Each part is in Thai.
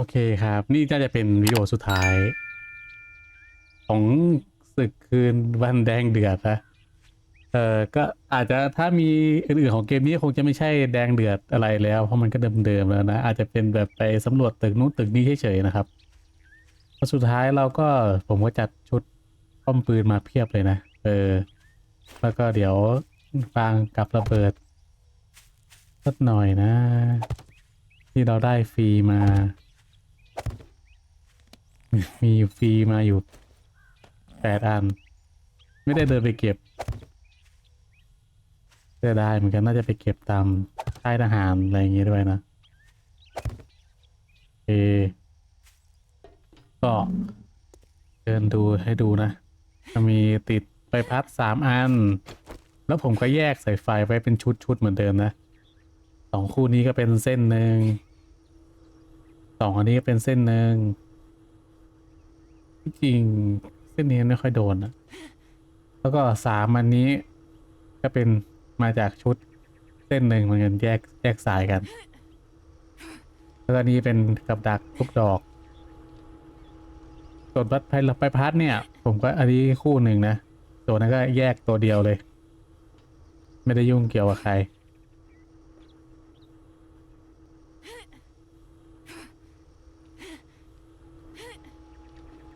โอเคครับ นี่น่าจะเป็นวิดีโอสุดท้าย ของศึกคืนวันแดงเดือดนะเออก็อาจจะถ้ามีอื่นๆของเกมนี้คงจะไม่ใช่แดงเดือดอะไรแล้ว เพราะมันก็เดิมๆแล้วนะ อาจจะเป็นแบบไปสำรวจตึกนู้นตึกนี้เฉยๆนะครับแล้วสุดท้ายเราก็ผมก็จัดชุดป้อมปืนมาเพียบเลยนะ เออ แล้วก็เดี๋ยวฟางกับระเบิดสักหน่อยนะ ที่เราได้ฟรีมา มีฟรีมาอยู่แปดอัน ไม่ได้เดินไปเก็บเสียดายเหมือนกันน่าจะไปเก็บตามค่ายทหารอะไรอย่างงี้ด้วยนะโอก็เดินดูให้ดูนะจะมีติดใบพัดสามอัน แล้วผมก็แยกสายไฟไว้เป็นชุดๆเหมือนเดิมนะสองคู่นี้ก็เป็นเส้นหนึ่ง สองอันนี้ก็เป็นเส้นหนึ่งจริงเส้นนี้ไม่ค่อยโดนนะแล้วก็สามอันนี้ก็เป็นมาจากชุดเส้นหนึ่งเหมือนกันแยกแยกสายกัน แล้วก็นี้เป็นกับดักทุกดอกส่วนพัดไปไปพัดเนี่ย ผมก็อันนี้คู่หนึ่งนะตัวนั้นก็แยกตัวเดียวเลย ไม่ได้ยุ่งเกี่ยวกับใคร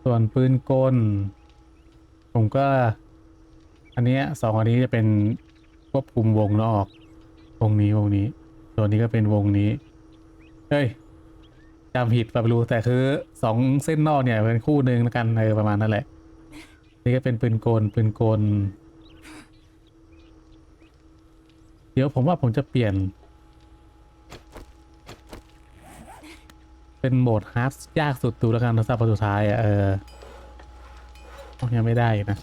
ส่วนปืนกล ผมก็ อันนี้สองอันนี้จะเป็นควบคุมวงนอก วงนี้วงนี้ ส่วนนี้ก็เป็นวงนี้ เฮ้ยจำผิดไปไม่รู้แต่คือสองเส้นนอกเนี่ยเป็นคู่หนึ่งแล้วกันเออประมาณนั้นแหละ นี่ก็เป็นปืนกลปืนกล เดี๋ยวผมว่าผมจะเปลี่ยน เป็นโหมดฮาร์ดยากสุดดูแล้วกันสำหรับสุดท้ายอะเออยังไม่ได้นะ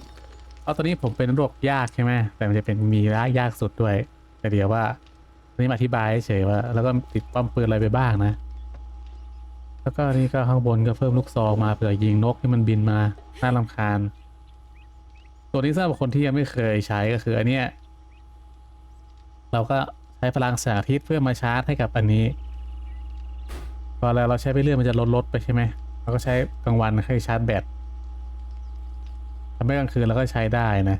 เอาะตอนนี้ผมเป็นระบยากใช่ไหมแต่มันจะเป็นมีระยากสุดด้วย แต่เดี๋ยวว่าอันนี้อธิบายเฉยว่า แล้วก็ติดป้อมปืนอะไรไปบ้างนะ แล้วก็นี่ก็ข้างบนก็เพิ่มลูกซองมาเผื่อยิงนกที่มันบินมาน่ารำคาญ ตัวนี้สำหรับคนที่ยังไม่เคยใช้ก็คืออันเนี้ยเราก็ใช้พลังแสงอาทิตย์เพื่อมาชาร์จให้กับอันนี้ พอเราเราใช้ไปเรื่อยมันจะลดลดไปใช่ไหมเราก็ใช้กลางวันให้ชาร์จแบตทำให้กลางคืนเราก็ใช้ได้นะ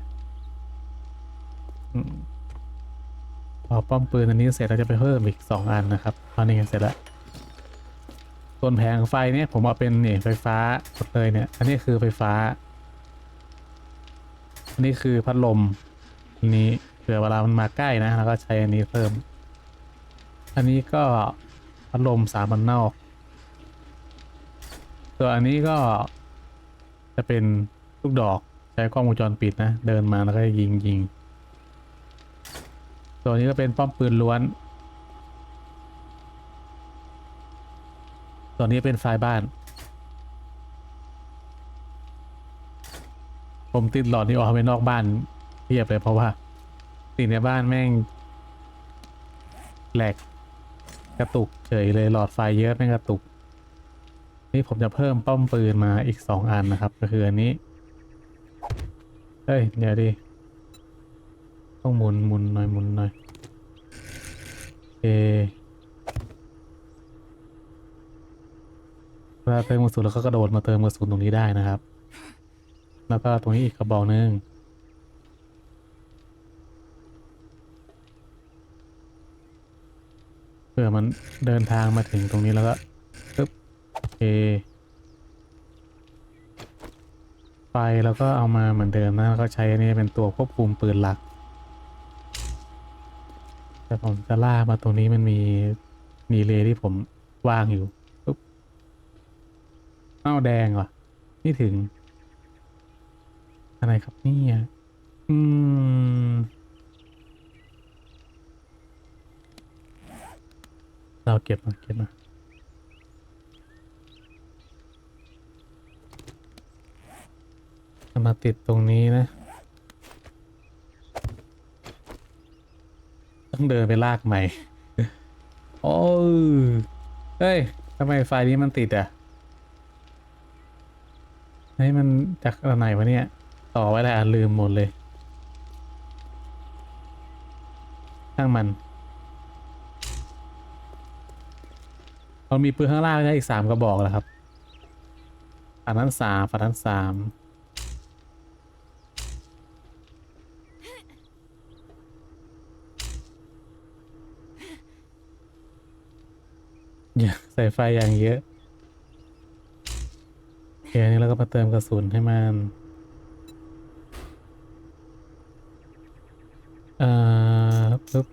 อพอป้อมปืนอันนี้เสร็จเราจะไปเพิ่มอีกสองอันนะครับตอนนี้เสร็จแล้วส่วนแผงไฟเนี่ยผมเอาเป็นนี่ไฟฟ้าหมดเลยเนี่ย อันนี้คือไฟฟ้า อันนี้คือพัดลมอันนี้เผื่อเวลามันมาใกล้นะเราก็ใช้อันนี้เพิ่ม อันนี้ก็ พัดลมสามพันนอกตัวอันนี้ก็จะเป็นลูกดอกใช้กล้องวงจรปิดนะ เดินมาแล้วก็ยิงยิงตัวนี้ก็เป็นป้อมปืนล้วนตัวนี้เป็นไฟบ้าน ผมติดหลอดนี้ออกไปนอกบ้านเทียบเลยเพราะว่าติดในบ้านแม่งแหลก กระตุกเฉยเลยหลอดไฟเยอะแม่กระตุก นี่ผมจะเพิ่มป้อมปืนมาอีกสองอันนะครับ ก็คืออันนี้เฮ้ยเดี๋ยวดิต้องหมุนหมุนหน่อยหมุนหน่อยโอเคเวลาเติมกระสุนแล้วก็กระโดดมาเติมกระสุนตรงนี้ได้นะครับ แล้วก็ตรงนี้อีกกระบอกหนึ่งเผื่อ มันเดินทางมาถึงตรงนี้แล้วก็ปึ๊บโอเคไฟแล้วก็เอามาเหมือนเดิมนะแล้วก็ใช้อันนี้เป็นตัวควบคุมปืนหลัก แต่ผมจะล่ามาตรงนี้มันมีมีเลที่ผมวางอยู่ปุ๊บเอ้าแดงว่ะ นี่ถึง อะไรครับเนี่ยอืม เราเก็บมาเก็บมามาติดตรงนี้นะ ต้องเดินไปลากใหม่ โอ้ยเฮ้ยทำไมไฟนี้มันติดอะเฮ้ยมันจากอะไรวะเนี่ย ต่อไว้แล้วอะลืมหมดเลยช่างมัน เรามีปืนข้างล่างได้อีกสามกระบอกแล้วครับฝั่งนั้นสามฝั่งนั้นสามอย่าใส่ไฟอย่างเยอะโอเคอันนี้เราก็มาเติมกระสุนให้มันเอ่อปึ๊บ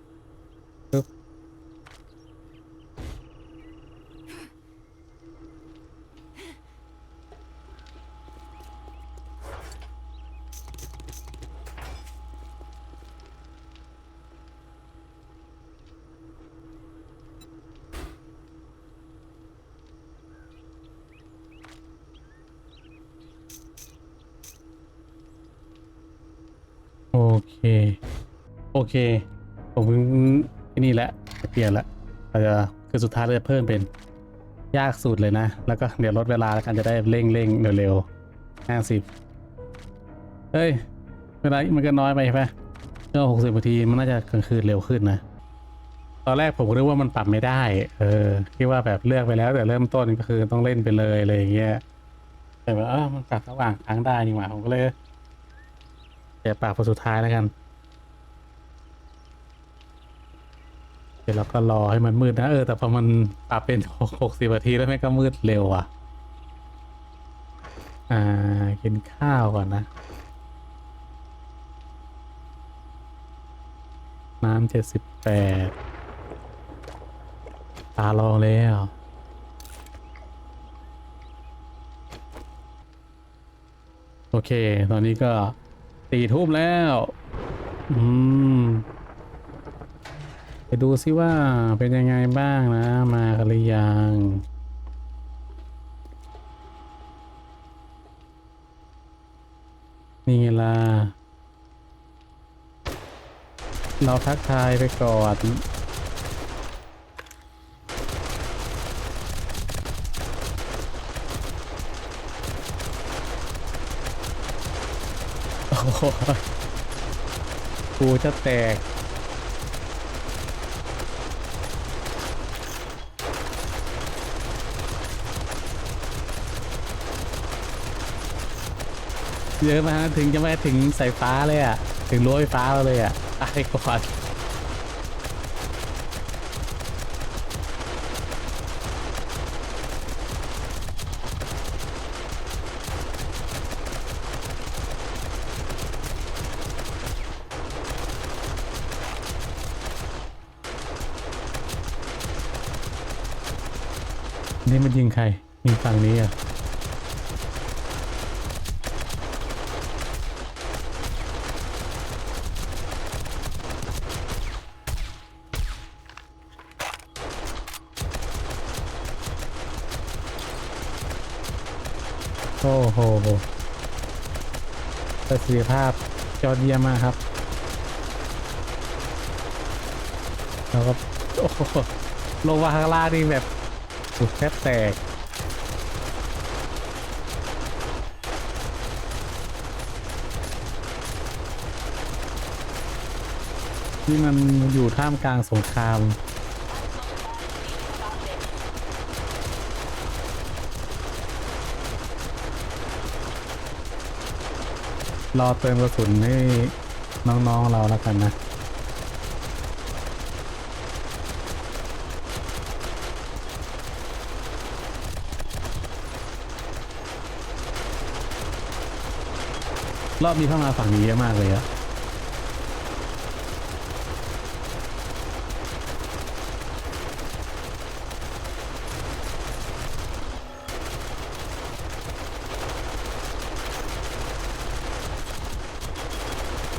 โอ เค โอเค ผมเพิ่งไอ้นี่แหละเปลี่ยนละเราจะคือสุดท้ายเราจะเพิ่มเป็นยากสุดเลยนะ แล้วก็เดี๋ยวลดเวลาแล้วกันจะได้เร่งเร่งเร็วๆห้าสิบเฮ้ย เวลามันก็น้อยไปใช่ปะเมื่อหกสิบนาทีมันน่าจะกลางคืนเร็วขึ้นนะ ตอนแรกผมก็นึกว่ามันปรับไม่ได้ เออคิดว่าแบบเลือกไปแล้วแต่เริ่มต้นก็คือต้องเล่นไปเลยอะไรอย่างเงี้ยแต่ว่าเออมันปรับระหว่างทางได้นี่หว่าผมก็เลย เดี๋ยวปรับพอสุดท้ายแล้วกันเดี๋ยวเราก็รอให้มันมืดนะเออแต่พอมันปรับเป็นหกสิบนาทีแล้วแม่งก็มืดเร็วอะ อ่ากินข้าวก่อนนะ น้ำเจ็ดสิบแปดตาลองแล้วโอเค ตอนนี้ก็ ตีทุ่มแล้ว อืม ไปดูซิว่าเป็นยังไงบ้างนะ มากันหรือยังนี่ไงล่ะเราทักทายไปก่อน โอ้โห กูจะแตก เยอะมากถึงจะไม่ถึงสายฟ้าเลยอะ ถึงรั้วไฟฟ้าเราเลยอะตายก่อนนี่ มันยิงใครยิงฝั่งนี้อะโอ้โหประสิทธิภาพยอดเยี่ยมมากครับ แล้วก็โอ้โหลงมาข้างล่างนี่แบบ สุดแทบแตกที่มันอยู่ท่ามกลางสงครามรอเติมกระสุนให้น้อง ๆ เราแล้วกันนะ รอบนี้เข้ามาฝั่งนี้เยอะมากเลยอะ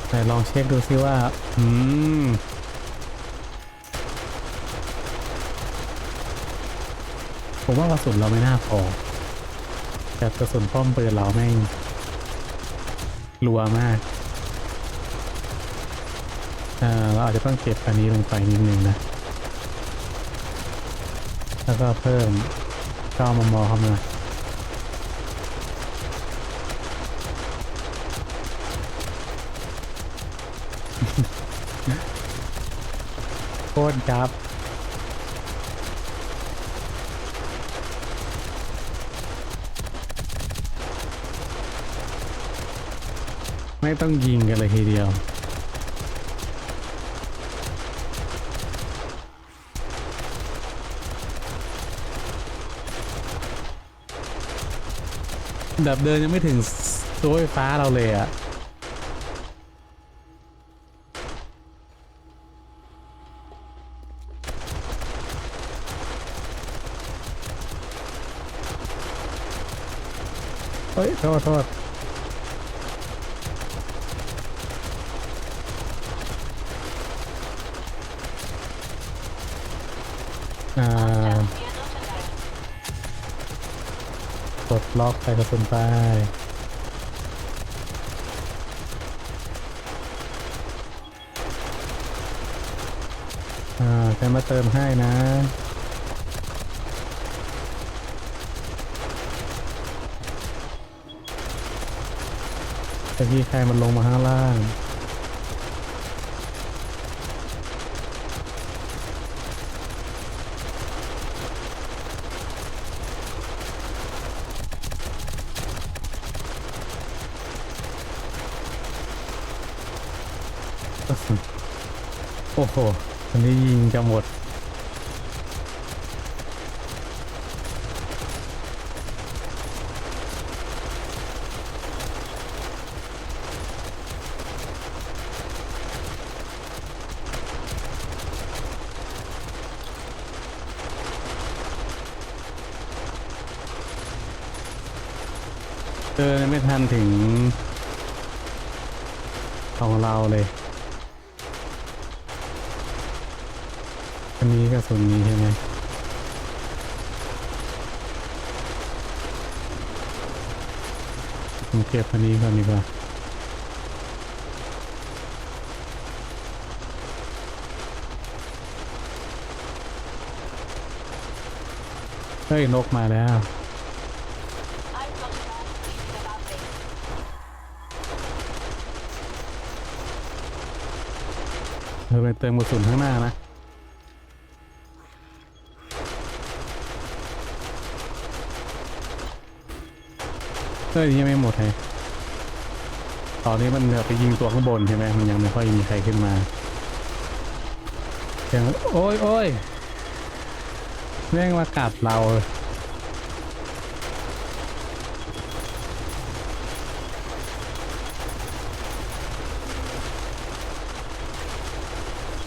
ไหนลองเช็คดูซิว่า อืมผมว่ากระสุนเราไม่น่าพอแต่กระสุนป้อมปืนเราแม่ง รัวมากเอ่อเราอาจจะต้องเก็บอันนี้ลงไปนิดนึงนะ แล้วก็เพิ่มก้ามมเข้ามาโคตรยับ ต้องยิงกันเลยทีเดียวแบบเดินยังไม่ถึงตัวไฟฟ้าเราเลยอะเฮ้ยโทษโทษอ่ากด ล็อกใส่กระสุนไปอ่าจะมาเติมให้นะตะกี้ใครมันลงมาข้างล่าง โอ้โหอันนี้ยิงจะหมดเดินไม่ทันถึงของเราเลย อันนี้กระสุนนี้ใช่ไหมผมเก็บอันนี้ก่อนดีกว่าเฮ้ยนกมาแล้วเธอไปเติมกระสุนข้างหน้านะ เฮ้ยยังไม่หมดเลยตอนนี้มันแบบไปยิงตัวข้างบนใช่ไหมมันยังไม่ค่อยมีใครขึ้นมายังโอ้ยโอ้ยแม่งมากัดเรา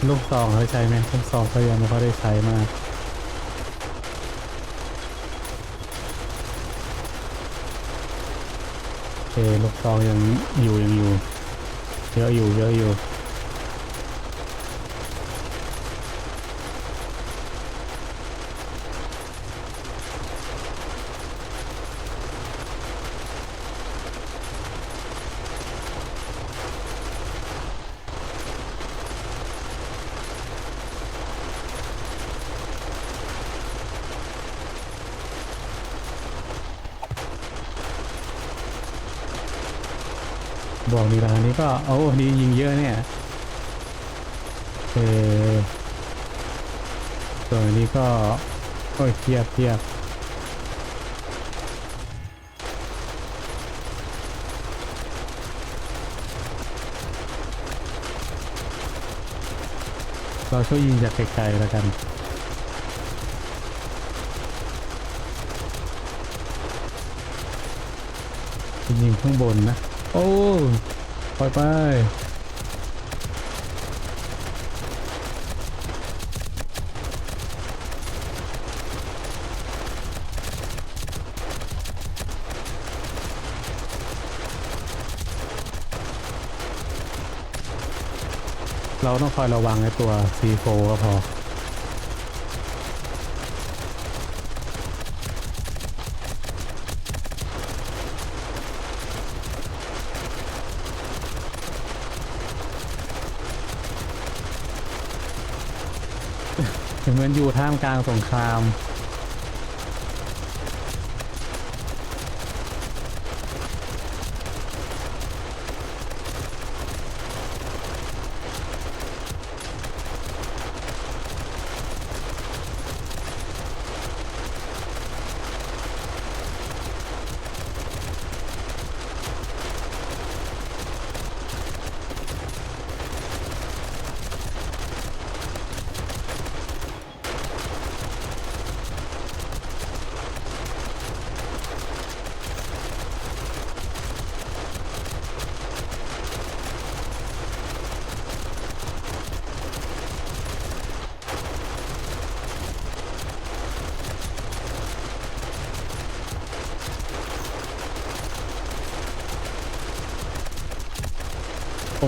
ลูกซองเขาใช้ไหมลูกซองก็ยังไม่ค่อยได้ใช้มาก โอ เคลูกซองยังอยู่ยังอยู่เยอะอยู่เยอะอยู่ บอ ก็โอ้อันนี้ยิงเยอะเนี่ยเออส่วนนี้ก็โอ้ยเทียบเทียบเราช่วยยิงจากไกลๆแล้วกันยิงข้างบนนะ โอ้ ปล่อยไปเราต้องคอยระวังในตัว C4 ก็พอ อยู่ท่ามกลางสงคราม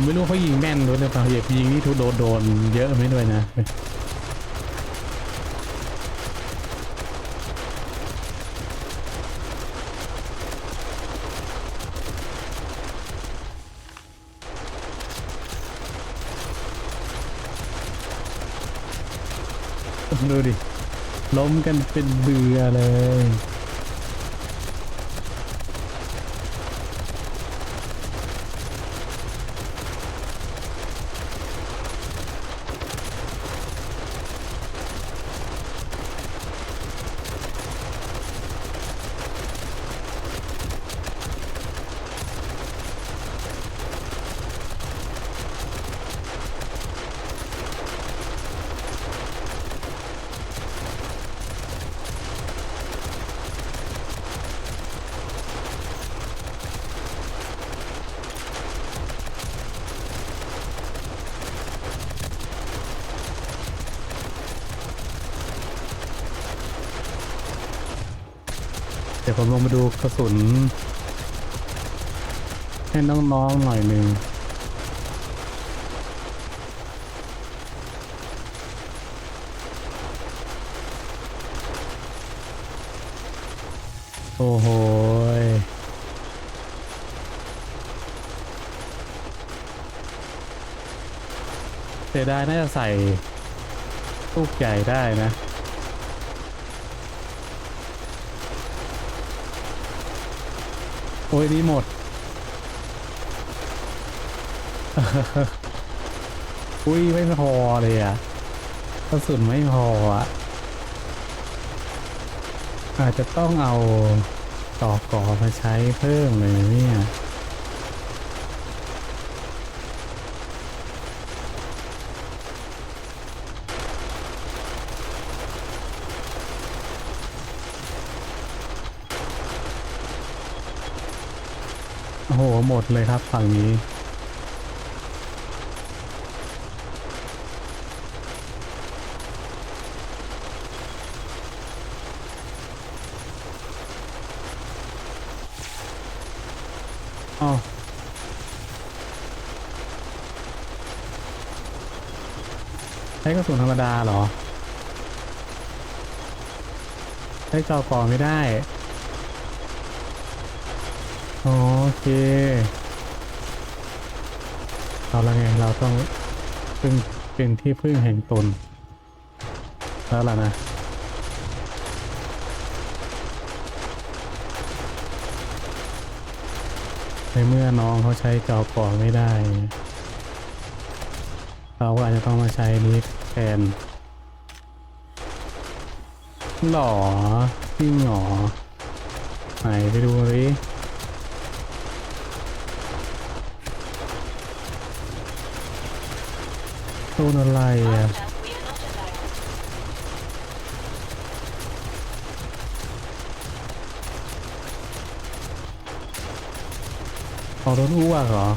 ผมไม่รู้เขายิงแม่นด้วยหรือเปล่าเหยียบยิงนี่ทุโดนโดนเยอะไหมด้วยนะดูดิ ล้มกันเป็นเบือเลย ผมลงมาดูกระสุน ให้น้องๆหน่อยหนึ่งโอ้โหเสียดายน่าจะใส่ลูกใหญ่ได้นะ โอ้ยนี่หมด อุ้ยไม่พอเลยอะกระสุนไม่พออะอาจจะต้องเอาต่อกอมาใช้เพิ่มเลยเนี่ย โอ้โห หมดเลยครับฝั่งนี้ อ้าวใช้กระสุนธรรมดาเหรอ ใช้จอกอไม่ได้ โอเคเอาละไงเราต้องพึ่งเป็นที่พึ่งแห่งตน แล้วล่ะนะในเมื่อน้องเขาใช้จอก่อไม่ได้ เราก็อาจจะต้องมาใช้นี้แทนหรอจริงหรอไหนไปดูดิ โดนอะไรอะ We are not attacked. เอาโดนอ้วกเหรอ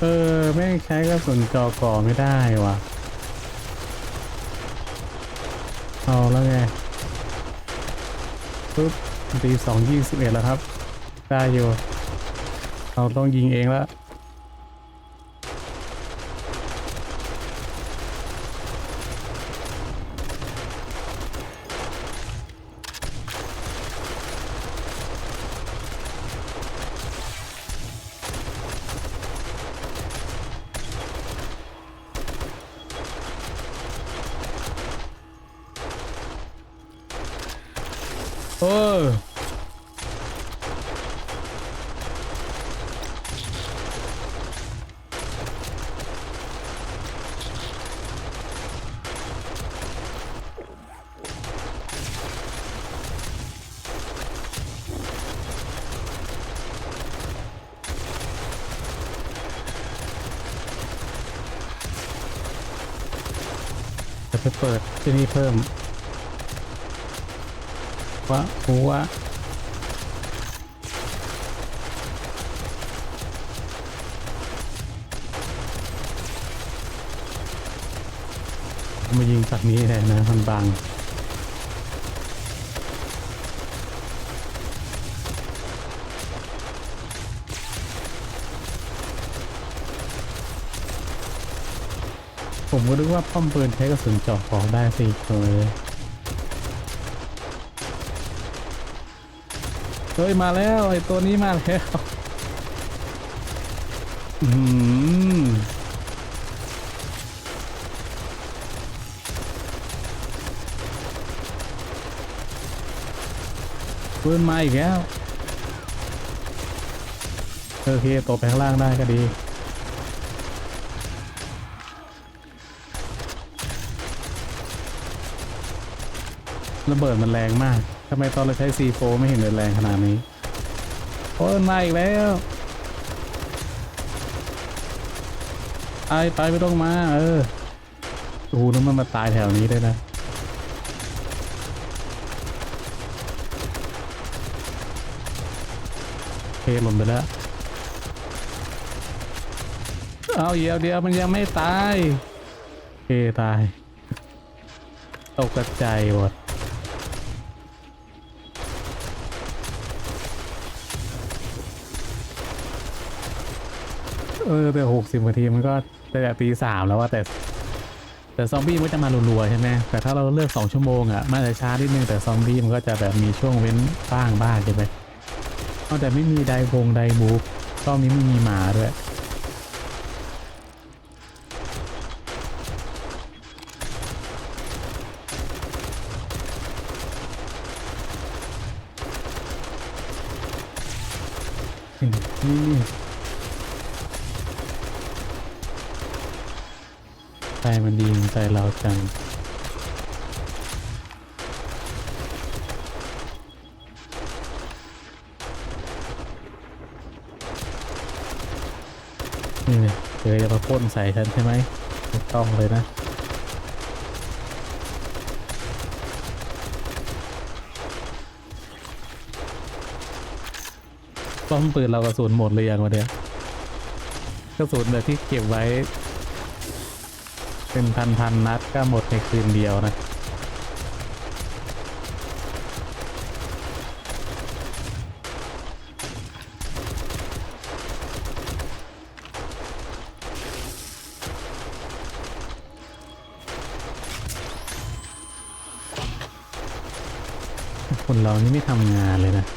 เออ แม่งใช้กระสุนจอก่อไม่ได้ว่ะ เอาแล้วไงปุ๊บตีสองยี่สิบเอ็ดแล้วครับ ได้อยู่ เราต้องยิงเองแล้ว เออจะไปเปิดที่นี่เพิ่ม หัวหัวมายิงจากนี้เลยนะมันบางผมก็นึกว่าป้อมปืนใช้กระสุนเจาะของได้สิเลย เฮ้ยมาแล้วไอตัวนี้มาแล้ว อืมปืนมาอีกแล้วโอเคตกไปข้างล่างได้ก็ดีระเบิดมันแรงมาก ทำไมตอนเราใช้ C4 ไม่เห็นแรงขนาดนี้ โอ้ยมาอีกแล้วตายตายไม่ต้องมา เออโอ้โหนั่นมันมาตายแถวนี้ได้นะเคหล่นไปแล้ว เอาเดี๋ยวเดียวมันยังไม่ตายเคตาย ตกกระจายหมด เออแต่หกสิบนาทีมันก็แต่ตีสามแล้วว่าแต่ แต่ซอมบี้มันจะมารัวๆใช่ไหมแต่ถ้าเราเลือกสองชั่วโมงอะมันอาจะช้านิดนึงแต่ซอมบี้มันก็จะแบบมีช่วงเว้นบ้างบ้างใช่ไหมเอาแต่ไม่มีไดวงไดบูฟรอบนี้ไม่มีหมาด้วย นี่ ใจมันดีนใจเราจังนี่เนี่ยเดี๋ยวจะมาพ่นใส่ฉันใช่ไหมไม่ต้องเลยนะป้อมปืนเรากระสุนหมดเลยยังวะเนี่ยกระสุนแบบที่เก็บไว้ เป็นพันพันๆนัดก็หมดในคืนเดียวนะ คนเรานี่ไม่ทำงานเลยนะ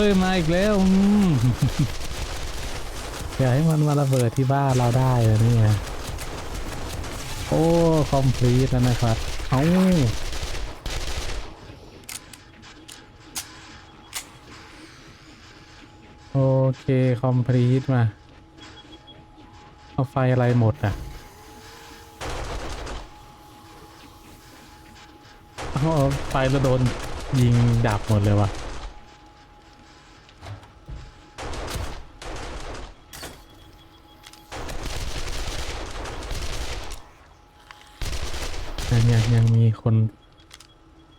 ฮ้ย มาอีกแล้วอืมอยาให้มันมาระเบิดที่บ้านเราได้เลยนี่ยโอ้คอมพลีทแล้วนะครับเอาโอเคคอมพลีทมา เอาไฟอะไรหมดอะเอาไฟแล้วโดนยิงดับหมดเลยว่ะ ยังยังยังมีคน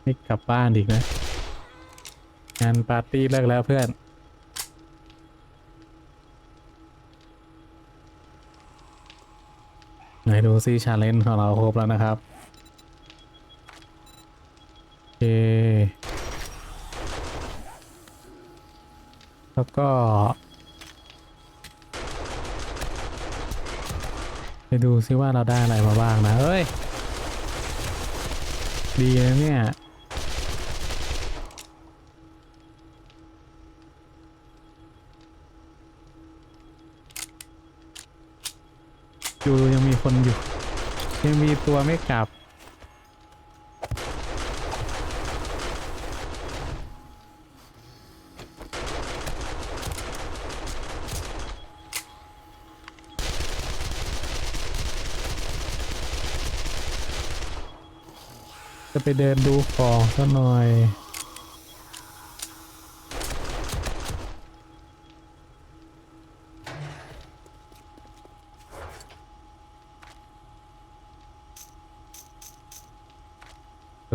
ไม่ กลับบ้านอีกนะ งานปาร์ตี้เลิกแล้วเพื่อน ไหนดูซิชาเลนจ์ของเราครบแล้วนะครับโอเคแล้วก็ไปดูซิว่าเราได้อะไรมาบ้างนะ เฮ้ย ดีนะเนี่ย อยู่ยังมีคนอยู่ ยังมีตัวไม่กลับ จะไปเดินดูของซะหน่อย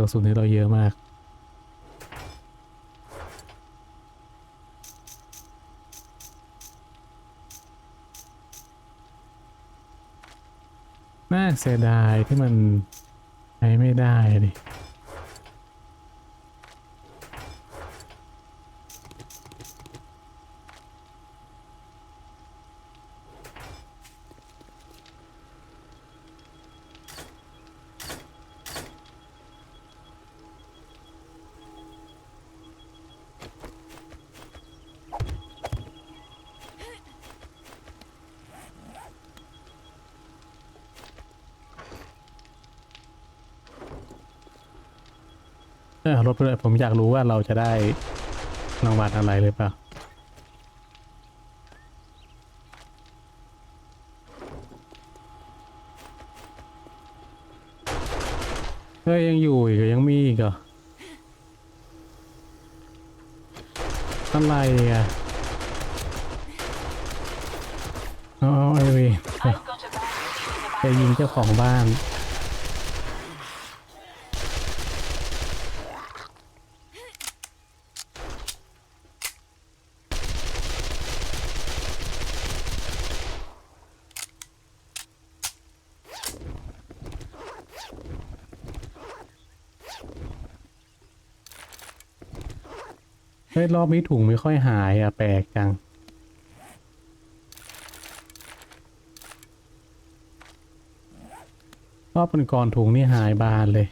ระสุนที่เราเยอะมากน่าเสียดายที่มันใช้ไม่ได้ดิ รถไปเลยผมอยากรู้ว่าเราจะได้รางวัลอะไรหรือเปล่าเฮ้ยยังอยู่อีกเหรอยังมีอีกเหรออะไรอะอ๋อไอเวี I've got a bag. จะยิงเจ้าของบ้าน ฮ้ยรอบนี้ถุงไม่ค่อยหายอะแปลกจัง รอบเป็นก่อนถุงนี่หายบานเลย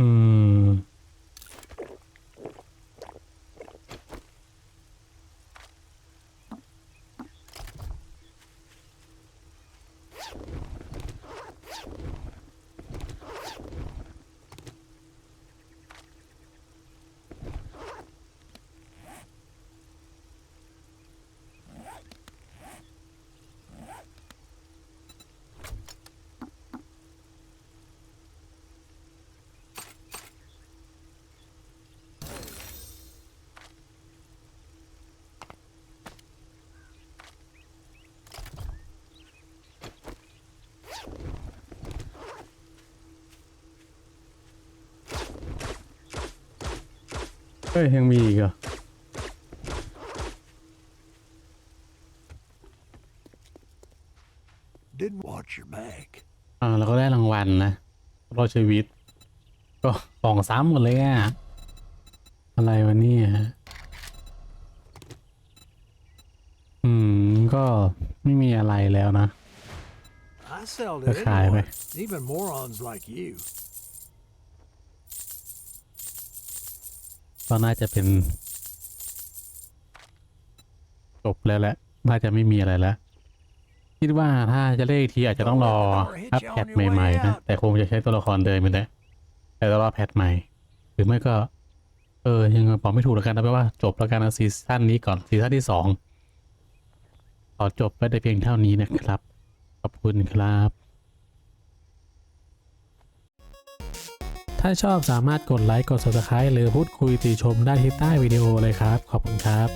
อืม เฮ้ย ยังมีอีกเหรอ Didn't watch your back. อ่าเราก็ได้รางวัลนะรอดชีวิต ก็สองซ้ำหมดเลยอะ อะไรวะเนี่ยอืม ก็ไม่มีอะไรแล้วนะ I sell to That's high, anyone, man. even morons like you. ก็น่าจะเป็นจบแล้วแหละ น่าจะไม่มีอะไรแล้ว คิดว่าถ้าจะเล่นอีกทีอาจจะต้องรออัปแพทใหม่ๆนะ แต่คงจะใช้ตัวละครเดิมไม่ได้แต่รอแพทใหม่ หรือไม่ก็ เออ ยังบอกไม่ถูกแล้วกันนะแปลว่าจบแล้วกันซีซั่นนี้ก่อนซีซั่นที่สองขอจบไปได้เพียงเท่านี้นะครับ ขอบคุณครับ ถ้าชอบสามารถกดไลค์กด subscribe หรือพูดคุยติชมได้ที่ใต้วิดีโอเลยครับ ขอบคุณครับ